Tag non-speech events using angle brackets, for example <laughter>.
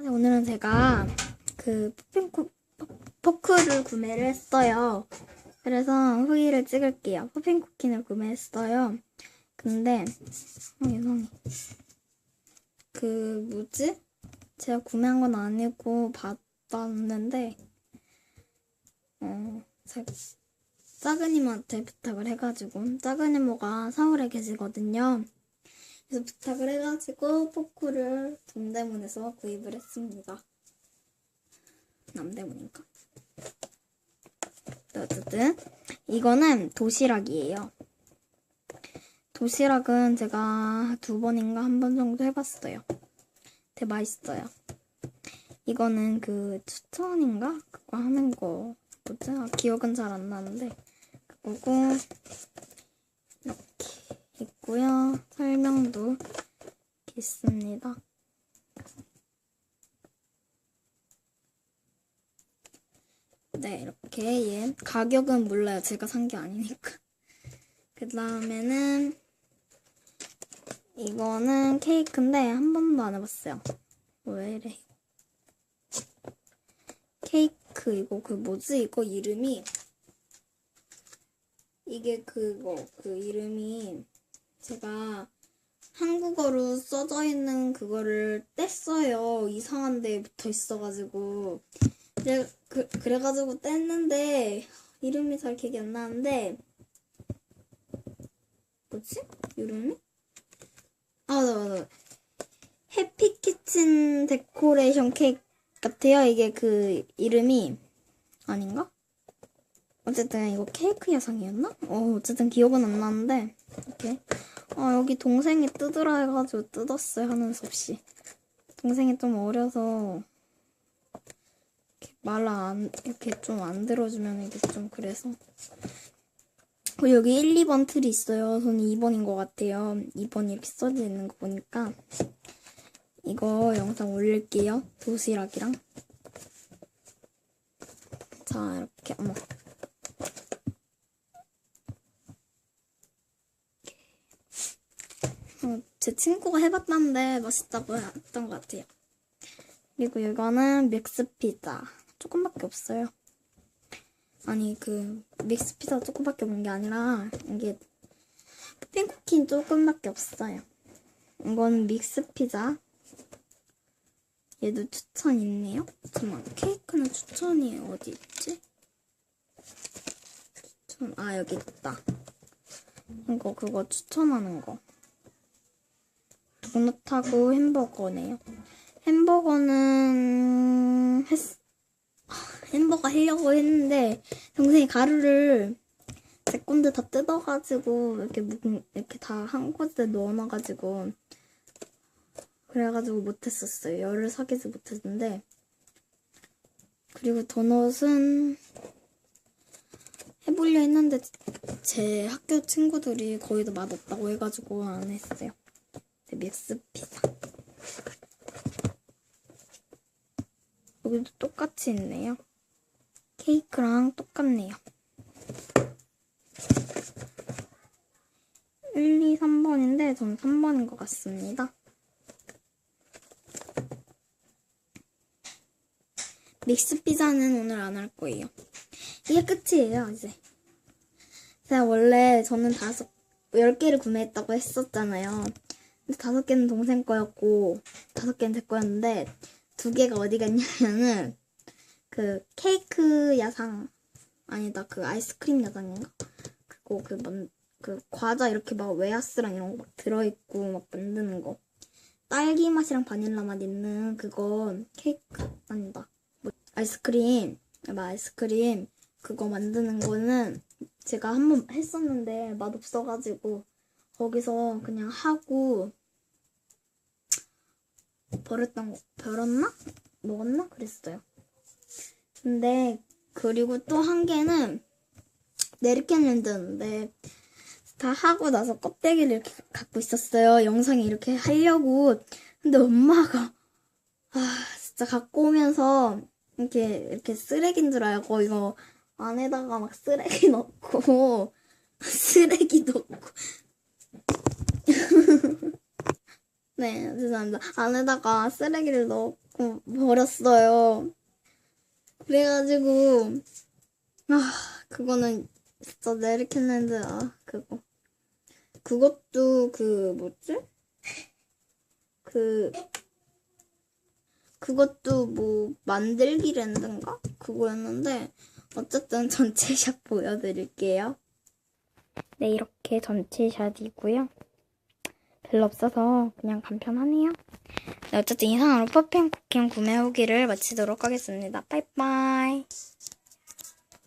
네, 오늘은 제가 그 퍼핑코, 퍼- 포크를 구매를 했어요. 그래서 후기를 찍을게요. 퍼핑 쿠키를 구매했어요. 근데 어, 이상해. 그 뭐지? 제가 구매한 건 아니고 받았는데 어 자- 작은 이모한테 부탁을 해가지고 작은 이모가 서울에 계시거든요. 부탁을 해가지고 포크를 동대문에서 구입을 했습니다. 남대문인가? 네, 어쨌든 이거는 도시락이에요. 도시락은 제가 두 번인가 한 번 정도 해봤어요. 되게 맛있어요. 이거는 그 추천인가? 그거 하는 거 뭐지? 아, 기억은 잘 안 나는데 그거고 있고요. 설명도 있습니다. 네, 이렇게 얘 가격은 몰라요. 제가 산 게 아니니까. <laughs> 그 다음에는 이거는 케이크인데 한 번도 안 해봤어요. 왜 이래? 케이크 이거 그 뭐지? 이거 이름이 이게 그거 그 이름이 제가 한국어로 써져 있는 그거를 뗐어요. 이상한 데 붙어 있어가지고 그래, 그, 그래가지고 뗐는데 이름이 잘 기억이 안 나는데 뭐지? 이름이? 아 맞아 맞아 해피키친 데코레이션 케이크 같아요. 이게 그 이름이 아닌가? 어쨌든 이거 케이크 야상이었나? 어 어쨌든 기억은 안 나는데 이렇게 아 여기 동생이 뜯으라 해가지고 뜯었어요 하는 수 없이 동생이 좀 어려서 말을 안 이렇게 좀 안 들어주면 이게 좀 그래서 그리고 여기 1, 2번 틀이 있어요. 저는 2번인 것 같아요. 2번 이렇게 써져 있는 거 보니까 이거 영상 올릴게요. 도시락이랑 자 이렇게 어머 어, 제 친구가 해봤다는데 맛있다고 했던 것 같아요. 그리고 이거는 믹스 피자. 조금밖에 없어요. 아니 그 믹스 피자 조금밖에 없는 게 아니라 이게 쿠키는 조금밖에 없어요. 이건 믹스 피자. 얘도 추천 있네요. 잠깐만 케이크는 추천이 어디 있지? 추천 아 여기 있다. 이거 그거 추천하는 거. 도넛하고 햄버거네요. 햄버거는 했, 햄버거 하려고 했는데 동생이 가루를 제 건데 다 뜯어가지고 이렇게 묵 이렇게 다 한 곳에 넣어놔가지고 그래가지고 못했었어요. 열을 사귀지 못했는데 그리고 도넛은 해보려 했는데 제 학교 친구들이 거의 다 맛없다고 해가지고 안 했어요. 네, 믹스 피자. 여기도 똑같이 있네요. 케이크랑 똑같네요. 1, 2, 3번인데 전 3번인 것 같습니다. 믹스 피자는 오늘 안 할 거예요. 이게 끝이에요, 이제. 제가 원래 저는 다섯, 10개를 구매했다고 했었잖아요. 다섯 개는 동생 거였고, 다섯 개는 제 거였는데, 두 개가 어디 갔냐면은, 그 케이크 야상, 아니다, 그 아이스크림 야상인가? 그거 그, 만, 그 과자 이렇게 막 웨하스랑 이런 거 막 들어있고 막 만드는 거. 딸기 맛이랑 바닐라 맛 있는 그거 케이크, 아니다. 뭐, 아이스크림, 막 아이스크림, 그거 만드는 거는 제가 한 번 했었는데 맛 없어가지고 거기서 그냥 하고 버렸던 거 버렸나? 먹었나? 그랬어요. 근데 그리고 또 한 개는 네르켄랜드였는데 다 하고 나서 껍데기를 이렇게 갖고 있었어요. 영상에 이렇게 하려고. 근데 엄마가 아 진짜 갖고 오면서 이렇게 이렇게 쓰레기인 줄 알고 이거 안에다가 막 쓰레기 <laughs> 넣고 쓰레기 넣고 네 죄송합니다 안에다가 쓰레기를 넣고 버렸어요. 그래가지고 아 그거는 진짜 네르켄랜드 아 그거 그것도 그 뭐지? 그 그것도 뭐 만들기 랜드인가 그거였는데 어쨌든 전체 <laughs> 샷 보여드릴게요. 네 이렇게 전체 샷이고요. 별로 없어서 그냥 간편하네요. 네, 어쨌든 이상으로 퍼핑 쿠킹 구매 후기를 마치도록 하겠습니다. 빠이빠이.